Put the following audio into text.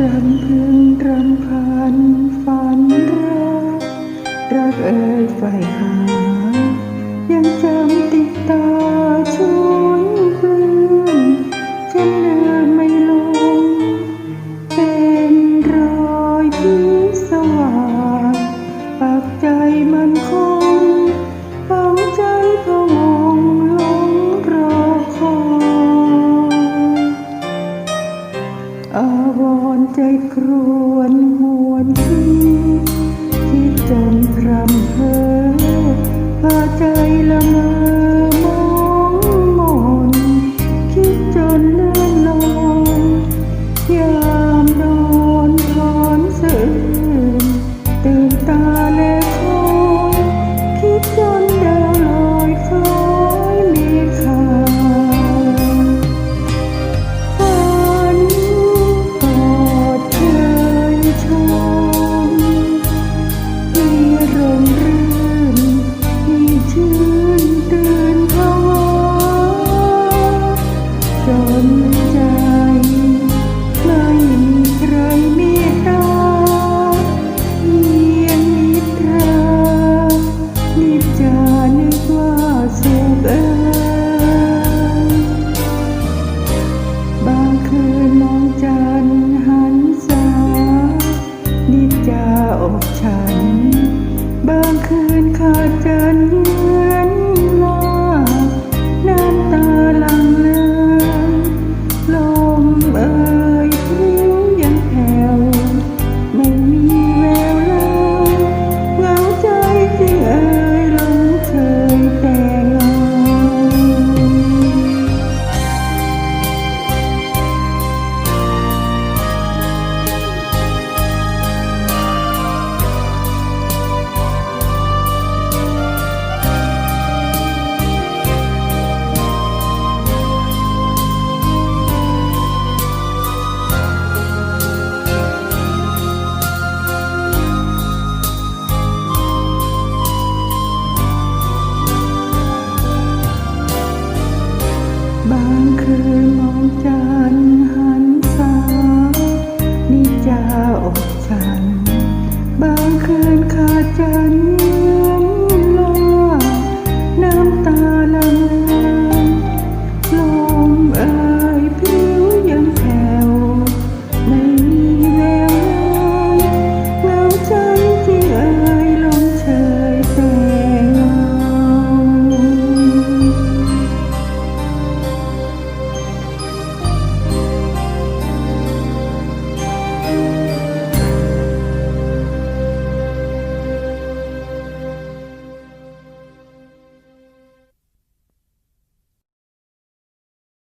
รำพึงรำพันฝันรัก รักเอ่ยไฟหา ยังจำติดตา твоей. จน